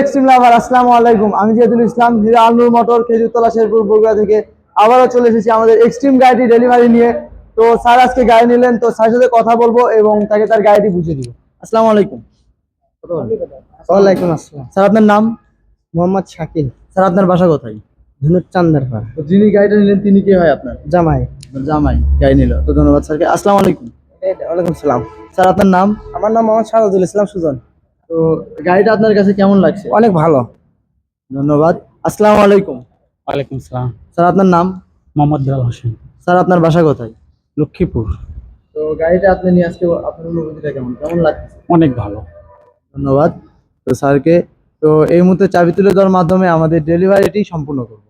Extreme lover আসসালামু আলাইকুম। আমি জিয়াদুল ইসলাম জিরা আলনুর মোটর খেজুরতলা শেরপুর বগুড়া থেকে আবারও চলে এসেছি আমাদের এক্সট্রিম গাড়িটি ডেলিভারি নিয়ে। তো স্যার আজকে গাড়ি নিলেন তো সাথে কথা বলব এবং তাকে তার গাড়িটি বুঝিয়ে দিব। আসসালামু আলাইকুম। ওয়ালাইকুম আসসালাম। স্যার আপনার নাম? মোহাম্মদ শাকিল। স্যার আপনার বাসা কোথায়? ধনুর চান্দারপাড়া। তো যিনি গাড়িটা নিলেন তিনি কে হয় আপনার? জামাই। জামাই গাড়ি নিল। তো ধন্যবাদ স্যারকে। আসসালামু আলাইকুম। ওয়ালাইকুম সালাম স্যার আপনার নাম? আমার নাম মোহাম্মদ ইসলাম সুজন। তো গাড়িটা আপনার কাছে কেমন লাগছে? অনেক ভালো। ধন্যবাদ। আসসালামু আলাইকুম। ওয়ালাইকুম সালাম। স্যার আপনার নাম? মোহাম্মদ বিলাল হোসেন। স্যার আপনার বাসা কোথায়? লক্ষ্মীপুর। তো গাড়িটা আপনি নিয়ে আজকে আপনার অনুভূতিটা কেমন? কেমন লাগছে? অনেক ভালো। ধন্যবাদ। তো স্যারকে তো এই মুহূর্তে চাবি তুলে দেওয়ার মাধ্যমে আমাদের ডেলিভারিটি সম্পূর্ণ করব।